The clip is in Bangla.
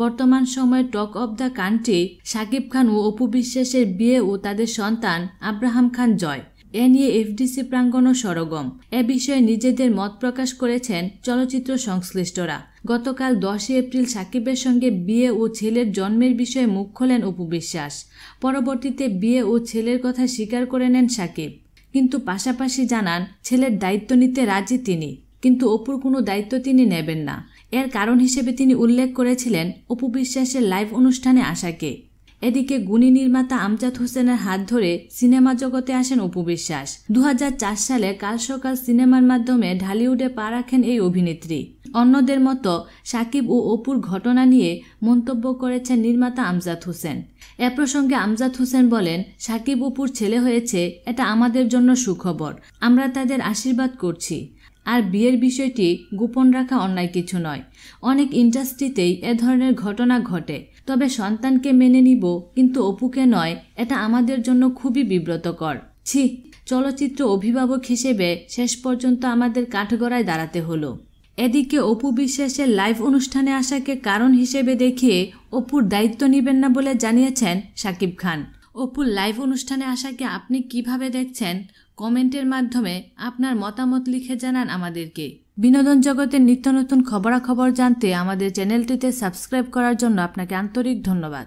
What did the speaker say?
বর্তমান সময়ে talk of the country, Shakib Khan ও অপু বিশ্বাসের বিয়ে ও তাদের সন্তান আব্রাহাম খান জয়। এ নিয়ে এফডিসি প্রাঙ্গণ সরগম। এ বিষয়ে নিজেদের মত প্রকাশ করেছেন চলচ্চিত্র সংশ্লিষ্টরা। গতকাল দশই এপ্রিল সাকিবের সঙ্গে বিয়ে ও ছেলের জন্মের বিষয়ে মুখ খোলেন অপু বিশ্বাস। পরবর্তীতে বিয়ে ও ছেলের কথা স্বীকার করে নেন সাকিব। কিন্তু পাশাপাশি জানান, ছেলের দায়িত্ব নিতে রাজি তিনি, কিন্তু অপুর কোনো দায়িত্ব তিনি নেবেন না। এর কারণ হিসেবে তিনি উল্লেখ করেছিলেন অপু বিশ্বাসের লাইভ অনুষ্ঠানে আসাকে। এদিকে গুণী নির্মাতা আমজাদ হোসেনের হাত ধরে সিনেমা জগতে আসেন অপু বিশ্বাস। দু হাজার চার সালে কাল সকাল সিনেমার মাধ্যমে ঢালিউডে পা রাখেন এই অভিনেত্রী। অন্যদের মতো সাকিব ও অপুর ঘটনা নিয়ে মন্তব্য করেছেন নির্মাতা আমজাদ হোসেন। এ প্রসঙ্গে আমজাদ হোসেন বলেন, সাকিব অপুর ছেলে হয়েছে, এটা আমাদের জন্য সুখবর। আমরা তাদের আশীর্বাদ করছি। আর বিয়ের বিষয়টি গোপন রাখা অন্যায় কিছু নয়। অনেক ইন্ডাস্ট্রিতেই এ ধরনের ঘটনা ঘটে। তবে সন্তানকে মেনে নিব, কিন্তু অপুকে নয়, এটা আমাদের জন্য খুবই বিব্রতকর। ছি, চলচ্চিত্র অভিভাবক হিসেবে শেষ পর্যন্ত আমাদের কাঠগড়ায় দাঁড়াতে হলো। এদিকে অপু বিশ্বাসের লাইভ অনুষ্ঠানে আসাকে কারণ হিসেবে দেখিয়ে অপুর দায়িত্ব নেবেন না বলে জানিয়েছেন সাকিব খান। অপুর লাইভ অনুষ্ঠানে আসাকে আপনি কীভাবে দেখছেন? কমেন্টের মাধ্যমে আপনার মতামত লিখে জানান আমাদেরকে। বিনোদন জগতের নিত্য নতুন খবরাখবর জানতে আমাদের চ্যানেলটিতে সাবস্ক্রাইব করার জন্য আপনাকে আন্তরিক ধন্যবাদ।